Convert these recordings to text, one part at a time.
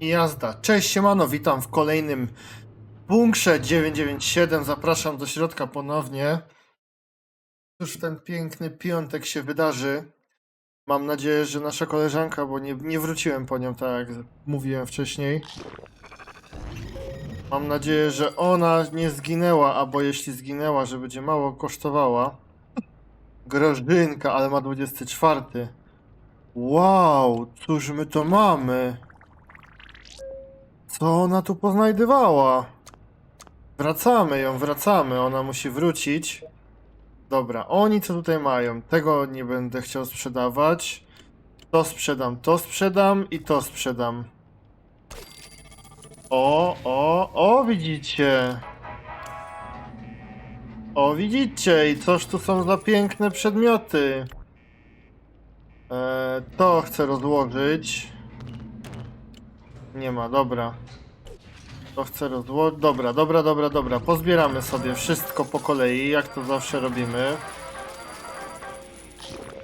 Jazda. Cześć, siemano, witam w kolejnym bunkrze 997. Zapraszam do środka ponownie. Cóż ten piękny piątek się wydarzy? Mam nadzieję, że nasza koleżanka, bo nie, nie wróciłem po nią, tak jak mówiłem wcześniej. Mam nadzieję, że ona nie zginęła, albo jeśli zginęła, że będzie mało kosztowała. Grażynka, ale ma 24. Wow, cóż my to mamy? Co ona tu poznajdywała? Wracamy ją, wracamy. Ona musi wrócić. Dobra, oni co tutaj mają? Tego nie będę chciał sprzedawać. To sprzedam, to sprzedam i to sprzedam. O, o, o, widzicie. O, widzicie, i coż tu są za piękne przedmioty. E, to chcę rozłożyć. Nie ma, dobra. To chcę rozłożyć. Dobra, dobra, dobra, dobra. Pozbieramy sobie wszystko po kolei, jak to zawsze robimy.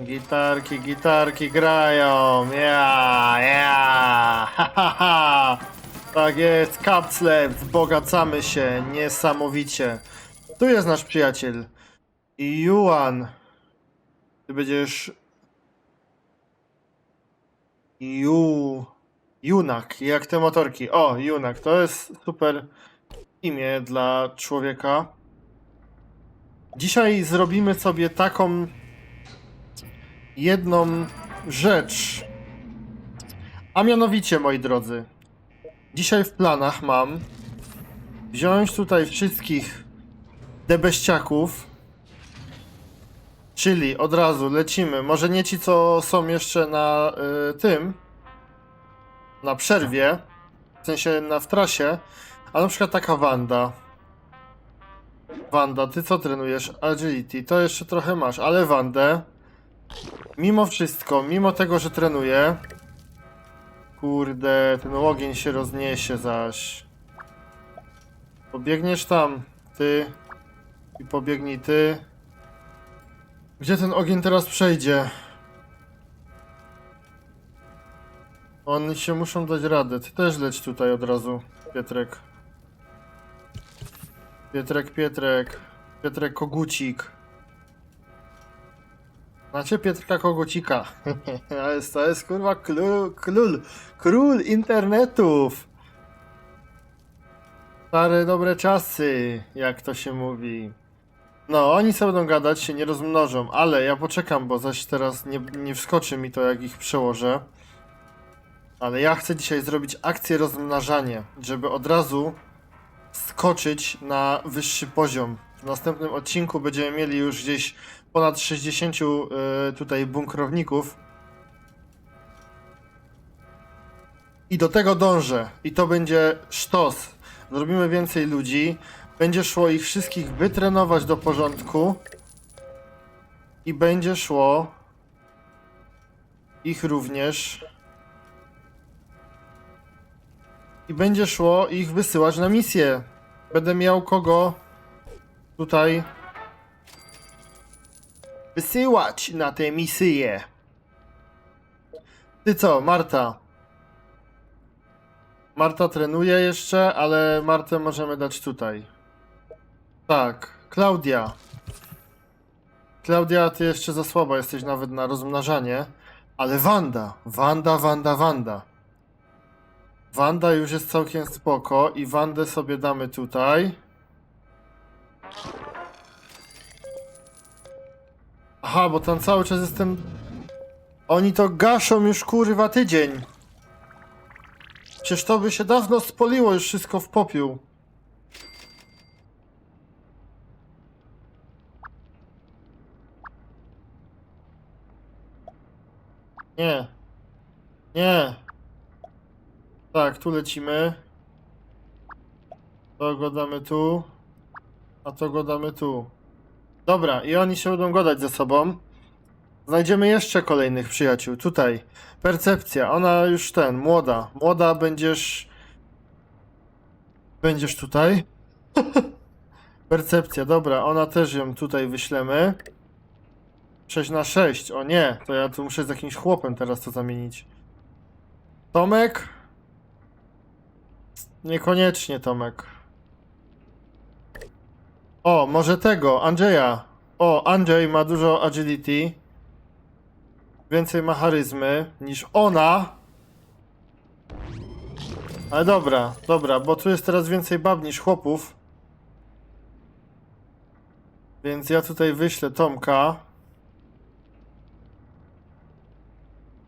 Gitarki, gitarki grają. Ja, ja. Ha. Tak jest, kapsle, wzbogacamy się niesamowicie. Tu jest nasz przyjaciel. Juan. Ty będziesz Ju... Junak, jak te motorki. O, Junak, to jest super imię dla człowieka. Dzisiaj zrobimy sobie taką jedną rzecz. A mianowicie, moi drodzy, dzisiaj w planach mam wziąć tutaj wszystkich debeściaków, Czyli od razu lecimy. Może nie ci, co są jeszcze na y, tym, na przerwie, w sensie na w trasie, a na przykład taka Wanda. Wanda, ty co trenujesz? Agility, to jeszcze trochę masz, ale Wandę, mimo wszystko, mimo tego, że trenuję, kurde, ten ogień się rozniesie zaś. Pobiegniesz tam, ty, i pobiegnij ty. Gdzie ten ogień teraz przejdzie? Oni się muszą dać radę. Ty też leć tutaj od razu, Pietrek. Pietrek, Pietrek. Pietrek Kogucik. Znacie Pietrka Kogucika? to jest, to jest kurwa król, król, król internetów. Stare dobre czasy, jak to się mówi. No, oni sobie będą gadać, się nie rozmnożą, ale ja poczekam, bo zaś teraz nie, nie wskoczy mi to, jak ich przełożę. Ale ja chcę dzisiaj zrobić akcję rozmnażanie, żeby od razu skoczyć na wyższy poziom. W następnym odcinku będziemy mieli już gdzieś ponad 60 y, tutaj bunkrowników. I do tego dążę. I to będzie sztos. Zrobimy więcej ludzi. Będzie szło ich wszystkich wytrenować do porządku. I będzie szło ich również. I będzie szło ich wysyłać na misję. Będę miał kogo tutaj wysyłać na tę misję. Ty co, Marta? Marta trenuje jeszcze, ale Martę możemy dać tutaj. Tak, Klaudia. Klaudia, ty jeszcze za słaba jesteś nawet na rozmnażanie. Ale Wanda, Wanda, Wanda, Wanda. Wanda już jest całkiem spoko i Wandę sobie damy tutaj. Aha, bo tam cały czas jestem... Oni to gaszą już kurwa tydzień. Przecież to by się dawno spoliło już wszystko w popiół. Nie. Nie. Tak, tu lecimy. To go damy tu. A to go damy tu. Dobra, i oni się będą gadać ze sobą. Znajdziemy jeszcze kolejnych przyjaciół. Tutaj. Percepcja. Ona już ten, młoda. Młoda będziesz. Będziesz tutaj. Percepcja, dobra, ona też ją tutaj wyślemy. 6 na 6. O nie, to ja tu muszę z jakimś chłopem teraz to zamienić. Tomek? Niekoniecznie Tomek. O, może tego, Andrzeja. O, Andrzej ma dużo agility. Więcej ma charyzmy niż ona. Ale dobra, dobra, bo tu jest teraz więcej bab niż chłopów. Więc ja tutaj wyślę Tomka.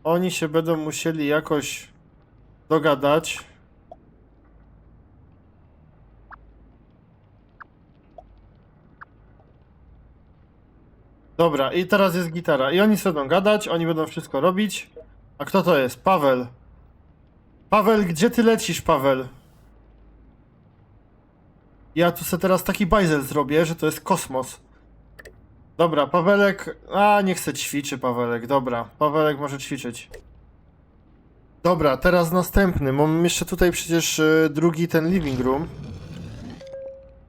Oni się będą musieli jakoś dogadać. Dobra, i teraz jest gitara. I oni będą gadać, oni będą wszystko robić. A kto to jest? Paweł. Paweł, gdzie ty lecisz, Paweł? Ja tu sobie teraz taki bajzel zrobię, że to jest kosmos. Dobra, Pawelek... A, nie chce ćwiczy Pawelek, dobra. Pawelek może ćwiczyć. Dobra, teraz następny. Mam jeszcze tutaj przecież y, drugi ten living room.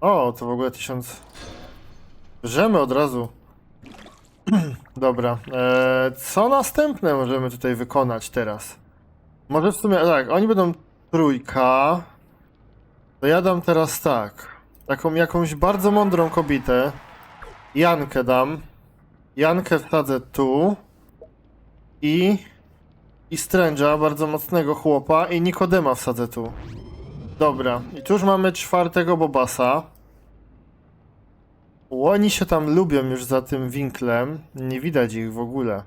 O, to w ogóle tysiąc... Bierzemy od razu. Dobra, e, co następne możemy tutaj wykonać teraz? Może w sumie, tak, oni będą trójka. To ja dam teraz tak. Taką jakąś bardzo mądrą kobietę. Jankę dam. Jankę wsadzę tu. I... I Strange'a, bardzo mocnego chłopa. I Nikodema wsadzę tu. Dobra, i tu już mamy czwartego Bobasa. Oni się tam lubią już za tym winklem. Nie widać ich w ogóle.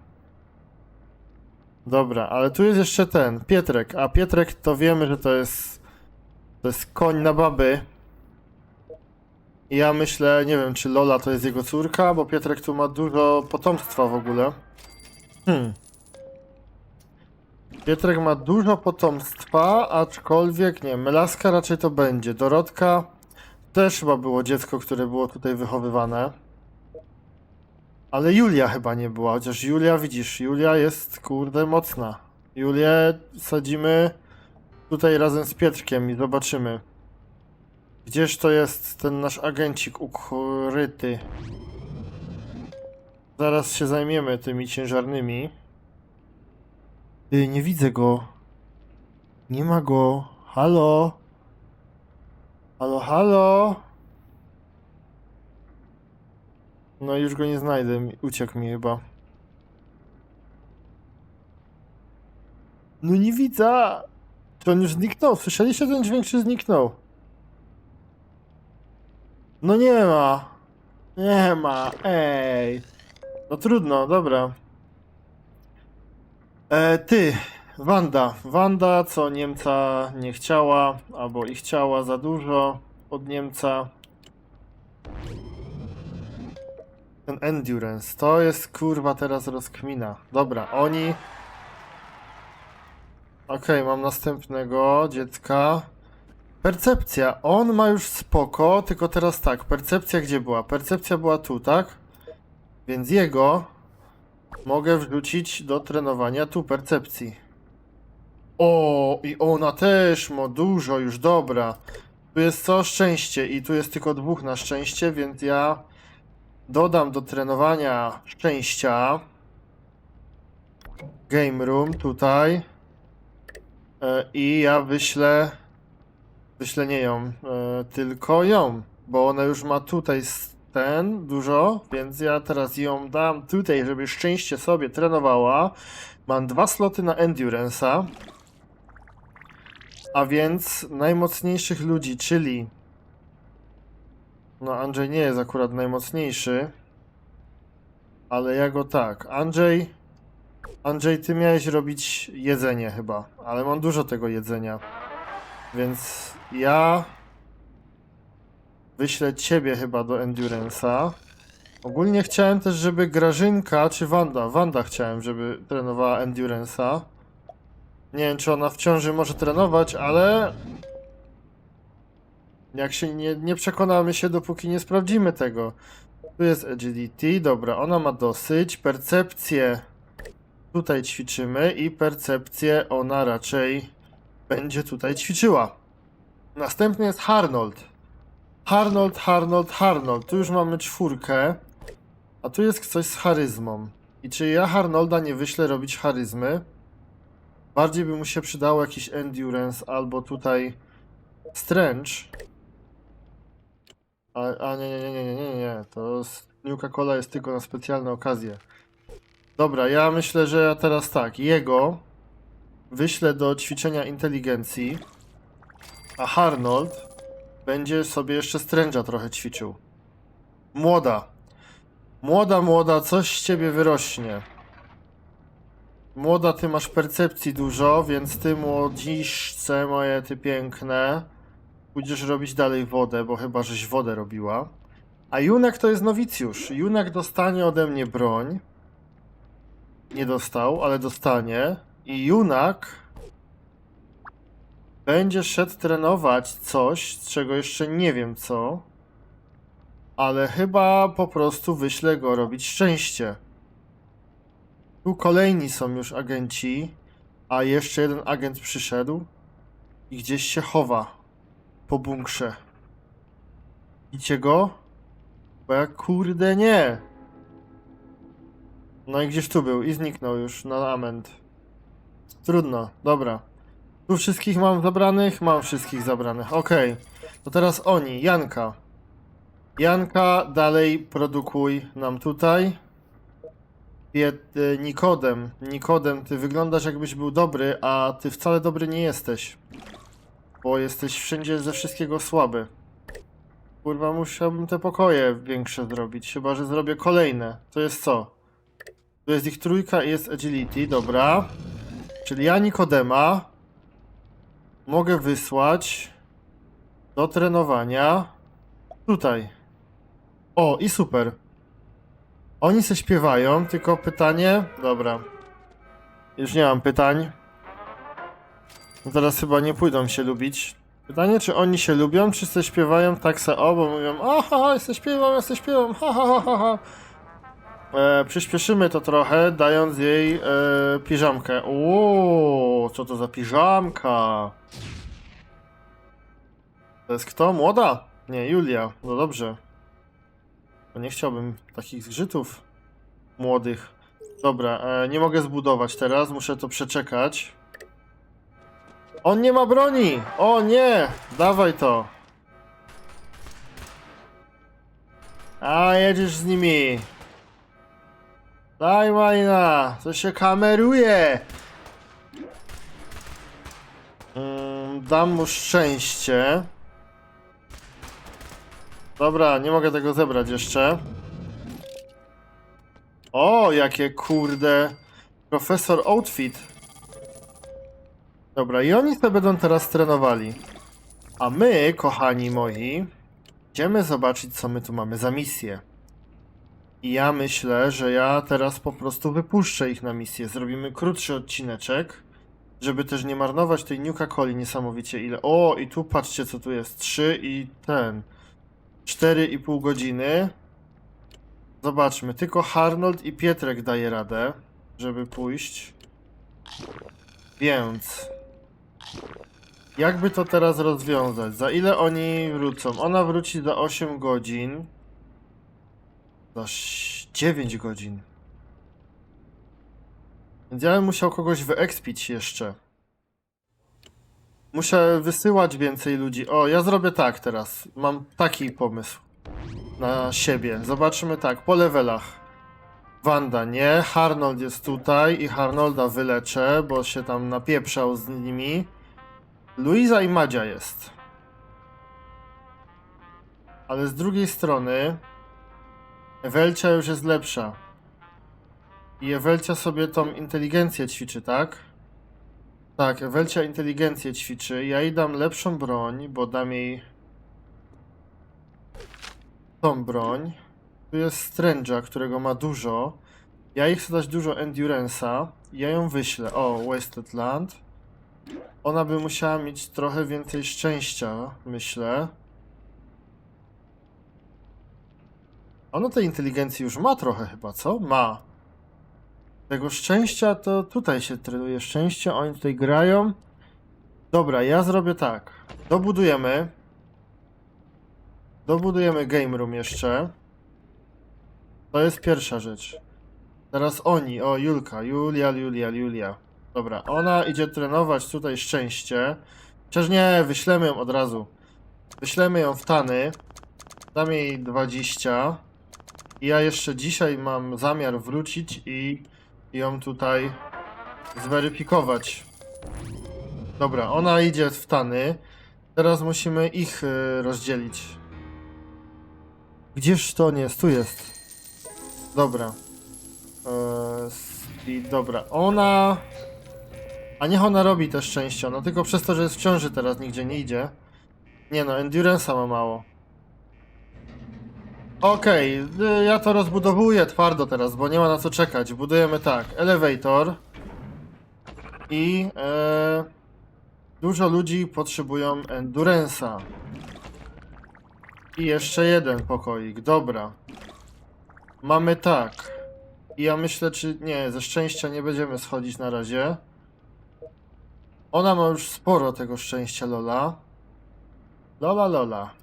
Dobra, ale tu jest jeszcze ten, Pietrek. A Pietrek to wiemy, że to jest. To jest koń na baby. I ja myślę, nie wiem, czy Lola to jest jego córka, bo Pietrek tu ma dużo potomstwa w ogóle. Hmm. Pietrek ma dużo potomstwa, aczkolwiek nie, Melaska raczej to będzie. Dorotka też chyba było dziecko, które było tutaj wychowywane. Ale Julia chyba nie była, chociaż Julia, widzisz, Julia jest kurde mocna. Julię sadzimy tutaj razem z Pietrkiem i zobaczymy. Gdzież to jest ten nasz agencik ukryty? Zaraz się zajmiemy tymi ciężarnymi. Nie widzę go. Nie ma go. Halo? Halo, halo? No już go nie znajdę, uciekł mi chyba. No nie widzę! Czy on już zniknął? Słyszeliście ten dźwięk, czy zniknął? No nie ma! Nie ma, ej! No trudno, dobra. E, ty, Wanda. Wanda, co Niemca nie chciała, albo i chciała za dużo od Niemca. Ten endurance, to jest kurwa teraz rozkmina. Dobra, oni... Okej, mam następnego dziecka. Percepcja, on ma już spoko, tylko teraz tak, percepcja gdzie była? Percepcja była tu, tak? Więc jego mogę wrzucić do trenowania tu percepcji. O, i ona też ma dużo już, dobra. Tu jest co? Szczęście i tu jest tylko dwóch na szczęście, więc ja dodam do trenowania szczęścia Game Room tutaj E, i ja wyślę wyślę nie ją, e, tylko ją, bo ona już ma tutaj ten dużo, więc ja teraz ją dam tutaj, żeby szczęście sobie trenowała. Mam dwa sloty na Endurance'a. A więc najmocniejszych ludzi, czyli. No, Andrzej nie jest akurat najmocniejszy. Ale ja go tak. Andrzej. Andrzej, ty miałeś robić jedzenie chyba, ale mam dużo tego jedzenia. Więc ja. Wyślę ciebie chyba do Endurance'a. Ogólnie chciałem też, żeby Grażynka czy Wanda. Wanda chciałem, żeby trenowała Endurance'a. Nie wiem, czy ona w ciąży może trenować, ale. Jak się nie, nie przekonamy się, dopóki nie sprawdzimy tego. Tu jest agility, dobra, ona ma dosyć. Percepcję tutaj ćwiczymy i percepcję ona raczej będzie tutaj ćwiczyła. Następny jest Harnold. Harnold, Harnold, Harnold. Tu już mamy czwórkę. A tu jest coś z charyzmą. I czy ja Harnolda nie wyślę robić charyzmy? Bardziej by mu się przydało jakiś endurance albo tutaj Strange. A, a nie, nie, nie, nie, nie, nie. To s- Nuka-Cola jest tylko na specjalne okazje. Dobra, ja myślę, że ja teraz tak. Jego wyślę do ćwiczenia inteligencji, a Harnold będzie sobie jeszcze Strange'a trochę ćwiczył. Młoda. Młoda, młoda, coś z ciebie wyrośnie. Młoda, ty masz percepcji dużo, więc ty młodziszce moje, ty piękne, pójdziesz robić dalej wodę, bo chyba żeś wodę robiła. A Junak to jest nowicjusz. Junak dostanie ode mnie broń. Nie dostał, ale dostanie. I Junak będzie szedł trenować coś, z czego jeszcze nie wiem co. Ale chyba po prostu wyślę go robić szczęście. Tu kolejni są już agenci, a jeszcze jeden agent przyszedł i gdzieś się chowa po bunkrze. Widzicie go? Bo ja kurde nie. No i gdzieś tu był i zniknął już na lament. Trudno, dobra. Tu wszystkich mam zabranych? Mam wszystkich zabranych, okej. To teraz oni, Janka. Janka, dalej produkuj nam tutaj. Bied, y, Nikodem, Nikodem, ty wyglądasz jakbyś był dobry, a ty wcale dobry nie jesteś. Bo jesteś wszędzie ze wszystkiego słaby. Kurwa, musiałbym te pokoje większe zrobić, chyba że zrobię kolejne. To jest co? Tu jest ich trójka i jest agility, dobra. Czyli ja Nikodema mogę wysłać do trenowania tutaj. O, i super. Oni se śpiewają, tylko pytanie. Dobra. Już nie mam pytań. No teraz chyba nie pójdą się lubić. Pytanie, czy oni się lubią, czy se śpiewają tak se o, bo mówią aha, se śpiewam, ja śpiewam, ha, ha, ha, ha, ha. E, przyspieszymy to trochę, dając jej e, piżamkę. Uuu, co to za piżamka? To jest kto? Młoda? Nie, Julia. No dobrze. Bo nie chciałbym takich zgrzytów młodych. Dobra, e, nie mogę zbudować teraz, muszę to przeczekać. On nie ma broni! O nie! Dawaj to! A, jedziesz z nimi! Daj Majna! To się kameruje! Mm, dam mu szczęście. Dobra, nie mogę tego zebrać jeszcze. O, jakie kurde. Profesor Outfit. Dobra, i oni sobie będą teraz trenowali. A my, kochani moi, idziemy zobaczyć, co my tu mamy za misję. I ja myślę, że ja teraz po prostu wypuszczę ich na misję. Zrobimy krótszy odcineczek, żeby też nie marnować tej Nuka Coli niesamowicie ile. O, i tu patrzcie, co tu jest. 3 i ten. 4,5 godziny. Zobaczmy, tylko Harnold i Pietrek daje radę, żeby pójść. Więc. Jakby to teraz rozwiązać? Za ile oni wrócą? Ona wróci za 8 godzin. Za ś- 9 godzin. Więc ja bym musiał kogoś wyekspić jeszcze. Muszę wysyłać więcej ludzi. O, ja zrobię tak teraz. Mam taki pomysł na siebie. Zobaczymy tak, po levelach. Wanda nie, Harnold jest tutaj i Harnolda wyleczę, bo się tam napieprzał z nimi. Luiza i Madzia jest. Ale z drugiej strony Ewelcia już jest lepsza. I Ewelcia sobie tą inteligencję ćwiczy, tak? Tak, Ewelcia inteligencję ćwiczy. Ja jej dam lepszą broń, bo dam jej tą broń. Tu jest Strange'a, którego ma dużo. Ja jej chcę dać dużo Endurance'a. Ja ją wyślę. O, Wasted Land. Ona by musiała mieć trochę więcej szczęścia, myślę. Ona tej inteligencji już ma trochę chyba, co? Ma. Tego szczęścia to tutaj się trenuje szczęście, oni tutaj grają. Dobra, ja zrobię tak. Dobudujemy. Dobudujemy game room jeszcze. To jest pierwsza rzecz. Teraz oni, o Julka, Julia, Julia, Julia. Dobra, ona idzie trenować tutaj szczęście. Chociaż nie, wyślemy ją od razu. Wyślemy ją w Tany. Dam jej 20. I ja jeszcze dzisiaj mam zamiar wrócić i ją tutaj zweryfikować. Dobra, ona idzie w Tany. Teraz musimy ich y, rozdzielić. Gdzież to nie jest? Tu jest. Dobra. Eee, speed, dobra. Ona... A niech ona robi te szczęście. Ona tylko przez to, że jest w ciąży teraz nigdzie nie idzie. Nie no, Endurance'a ma mało. Okej, y, ja to rozbudowuję twardo teraz, bo nie ma na co czekać. Budujemy tak, elevator i e, dużo ludzi potrzebują Endurance'a. I jeszcze jeden pokoik, dobra. Mamy tak. I ja myślę, czy nie, ze szczęścia nie będziemy schodzić na razie. Ona ma już sporo tego szczęścia, Lola. Lola, Lola.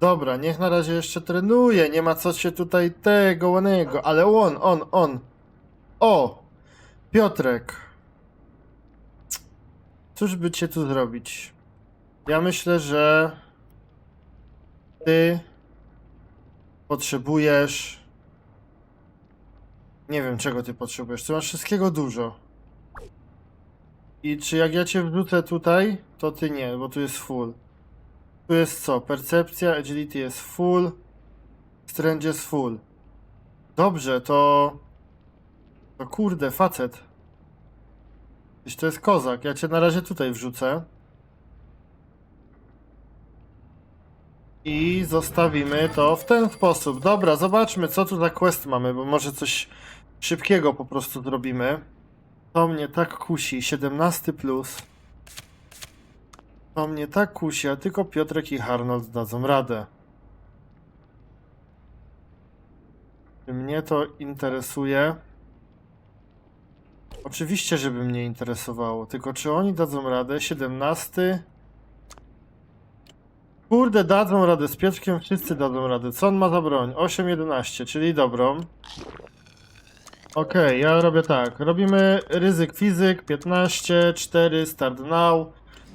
Dobra, niech na razie jeszcze trenuje, nie ma co się tutaj tego, onego, ale on, on, on. O! Piotrek. Cóż by cię tu zrobić? Ja myślę, że ty potrzebujesz. Nie wiem, czego ty potrzebujesz. Ty masz wszystkiego dużo. I czy jak ja cię wrzucę tutaj, to ty nie, bo tu jest full. Tu jest co? Percepcja, agility jest full, strength jest full. Dobrze, to... To kurde, facet. Jeśli to jest kozak, ja cię na razie tutaj wrzucę. I zostawimy to w ten sposób. Dobra, zobaczmy co tu za quest mamy, bo może coś szybkiego po prostu zrobimy. To mnie tak kusi, 17 plus. To mnie tak kusi, a tylko Piotrek i Arnold dadzą radę. Mnie to interesuje? Oczywiście, żeby mnie interesowało, tylko czy oni dadzą radę? 17. Kurde, dadzą radę, z Piotrkiem wszyscy dadzą radę. Co on ma za broń? 8-11, czyli dobrą. Okej, ja robię tak. Robimy ryzyk fizyk 15, 4, start now,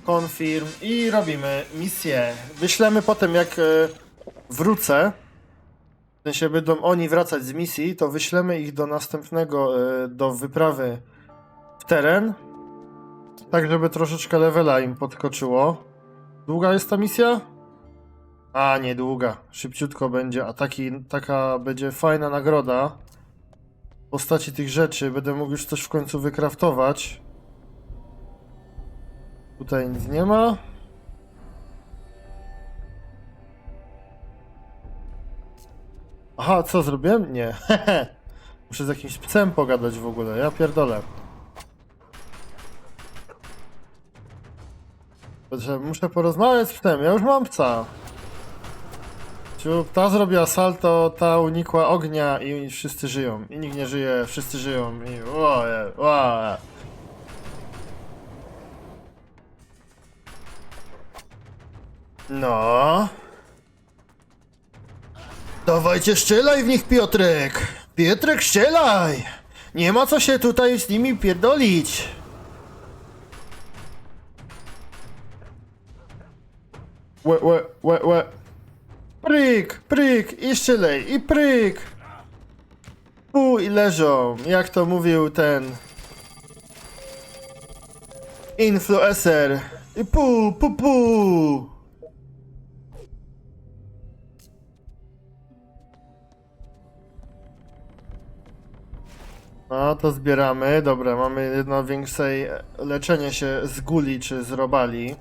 confirm i robimy misję. Wyślemy potem jak e, wrócę, w sensie będą oni wracać z misji, to wyślemy ich do następnego, e, do wyprawy w teren, tak żeby troszeczkę levela im podskoczyło. Długa jest ta misja? A, niedługa. Szybciutko będzie, a taki, taka będzie fajna nagroda w postaci tych rzeczy. Będę mógł już coś w końcu wykraftować. Tutaj nic nie ma. Aha, co zrobiłem? Nie. Muszę z jakimś psem pogadać w ogóle. Ja pierdolę. Muszę porozmawiać z psem. Ja już mam psa. Ciu, Ta zrobiła salto, ta unikła ognia i wszyscy żyją. I nikt nie żyje, wszyscy żyją. I oje, oje. No. Dawajcie, strzelaj w nich, Piotrek! Piotrek, strzelaj! Nie ma co się tutaj z nimi pierdolić. Łe, łe, łe, łe. Pryk, pryk i strzelaj, i pryk. Pu i leżą, jak to mówił ten... Influencer. I pu, pu, pu. No to zbieramy. Dobra, mamy jedno większej leczenie się z guli czy z robali.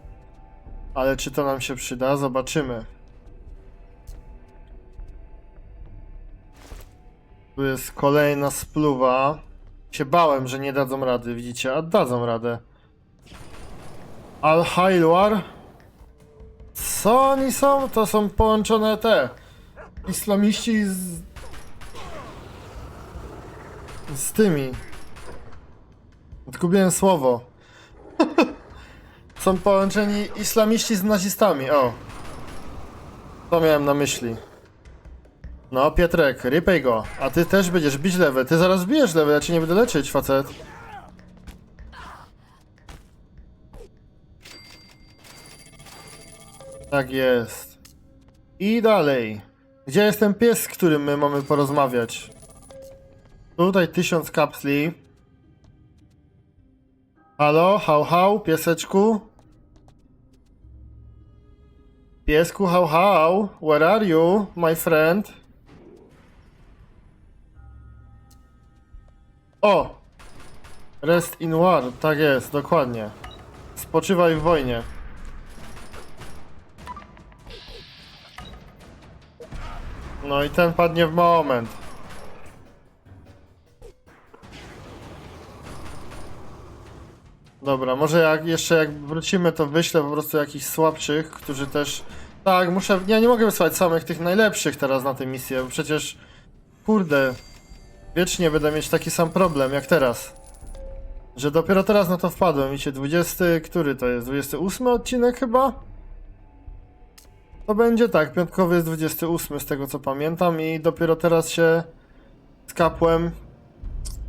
Ale czy to nam się przyda? Zobaczymy. Tu jest kolejna spluwa. Się bałem, że nie dadzą rady, widzicie? A dadzą radę. Al-Hailwar? Co oni są? To są połączone te islamiści z z tymi. Zgubiłem słowo. Są połączeni islamiści z nazistami, o. To miałem na myśli. No, Pietrek, rypej go. A ty też będziesz bić level. Ty zaraz bijesz level, ja cię nie będę leczyć, facet. Tak jest. I dalej. Gdzie jest ten pies, z którym my mamy porozmawiać? Tutaj tysiąc kapsli. Halo, hał, hał, pieseczku? Piesku, hał, hał, where are you, my friend? O! Rest in war, tak jest, dokładnie. Spoczywaj w wojnie. No i ten padnie w moment. Dobra, może jak jeszcze jak wrócimy, to wyślę po prostu jakichś słabszych, którzy też... Tak, muszę... Ja nie mogę wysłać samych tych najlepszych teraz na tę misję, bo przecież... Kurde... Wiecznie będę mieć taki sam problem jak teraz. Że dopiero teraz na to wpadłem. Wiecie, 20... Który to jest? 28 odcinek chyba? To będzie tak, piątkowy jest 28 z tego co pamiętam i dopiero teraz się skapłem.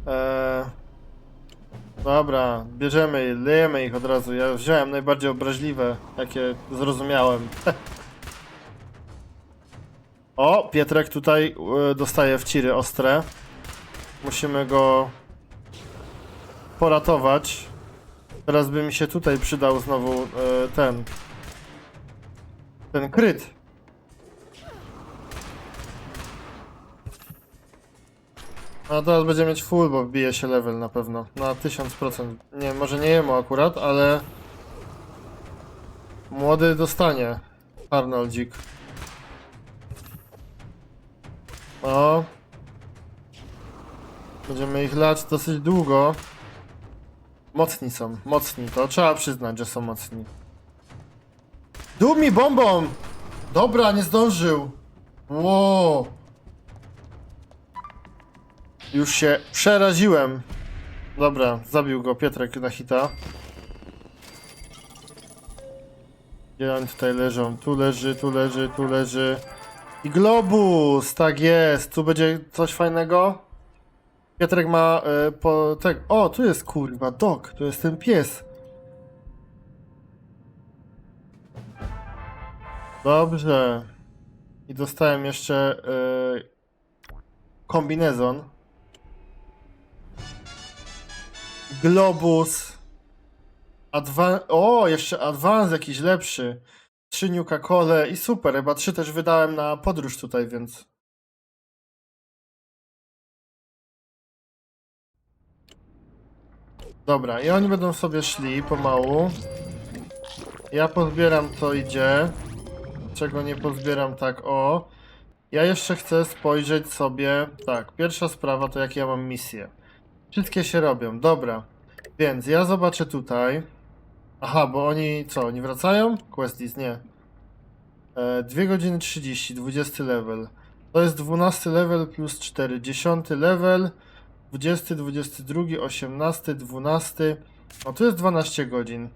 Eee, dobra, bierzemy, lejemy ich od razu. Ja wziąłem najbardziej obraźliwe, jakie zrozumiałem. o, Pietrek tutaj e, dostaje w ciry ostre. Musimy go poratować. Teraz by mi się tutaj przydał znowu e, ten ten kryt. A teraz będzie mieć full, bo wbije się level na pewno. Na 1000%. Nie, może nie jemu akurat, ale... Młody dostanie. Arnoldzik. O. Będziemy ich lać dosyć długo. Mocni są, mocni. To trzeba przyznać, że są mocni. Dum mi bombą! Dobra, nie zdążył. Ło. Już się przeraziłem. Dobra, zabił go Pietrek na hita. Gdzie oni tutaj leżą? Tu leży, tu leży, tu leży. I globus, tak jest. Tu będzie coś fajnego. Pietrek ma y, po... Tak, o, tu jest kurwa, dog. Tu jest ten pies. Dobrze. I dostałem jeszcze yy, kombinezon. Globus. Advan o, jeszcze advance jakiś lepszy. Trzy Nuka Cole i super. Chyba trzy też wydałem na podróż tutaj, więc. Dobra, i oni będą sobie szli pomału. Ja pozbieram co idzie czego nie pozbieram tak o. Ja jeszcze chcę spojrzeć sobie. Tak, pierwsza sprawa to jakie ja mam misje. Wszystkie się robią, dobra. Więc ja zobaczę tutaj. Aha, bo oni co, nie wracają? Questies, nie. E, 2 godziny 30, 20 level. To jest 12 level plus 4, 10 level, 20, 22, 18, 12. No to jest 12 godzin.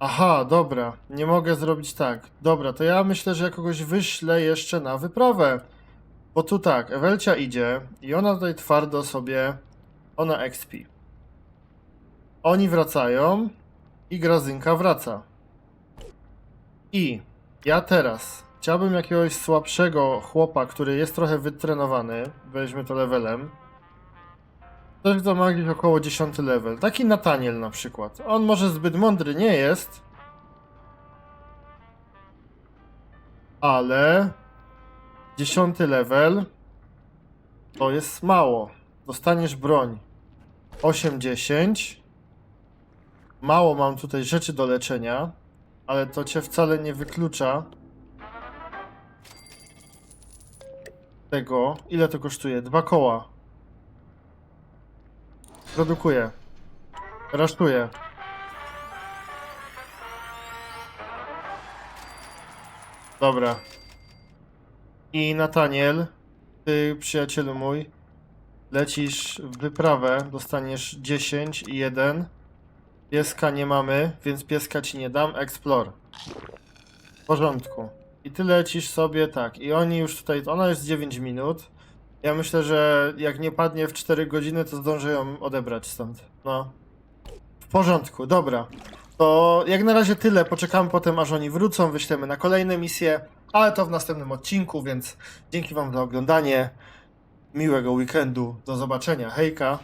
Aha, dobra, nie mogę zrobić tak. Dobra, to ja myślę, że ja kogoś wyślę jeszcze na wyprawę. Bo tu tak, Ewelcia idzie i ona tutaj twardo sobie, ona XP. Oni wracają i Grazynka wraca. I ja teraz chciałbym jakiegoś słabszego chłopa, który jest trochę wytrenowany, weźmy to levelem. Ktoś, kto ma gdzieś około 10 level. Taki Nataniel na przykład. On może zbyt mądry nie jest. Ale 10 level to jest mało. Dostaniesz broń 8-10. Mało mam tutaj rzeczy do leczenia, ale to cię wcale nie wyklucza tego. Ile to kosztuje? Dwa koła. Produkuję. Rasztuję. Dobra. I Nataniel, ty przyjacielu mój, lecisz w wyprawę, dostaniesz 10 i 1. Pieska nie mamy, więc pieska ci nie dam. Explore. W porządku. I ty lecisz sobie tak. I oni już tutaj. Ona jest 9 minut. Ja myślę, że jak nie padnie w 4 godziny, to zdążę ją odebrać stąd. No. W porządku, dobra. To jak na razie tyle. Poczekamy potem, aż oni wrócą, wyślemy na kolejne misje, ale to w następnym odcinku, więc dzięki Wam za oglądanie. Miłego weekendu. Do zobaczenia. Hejka.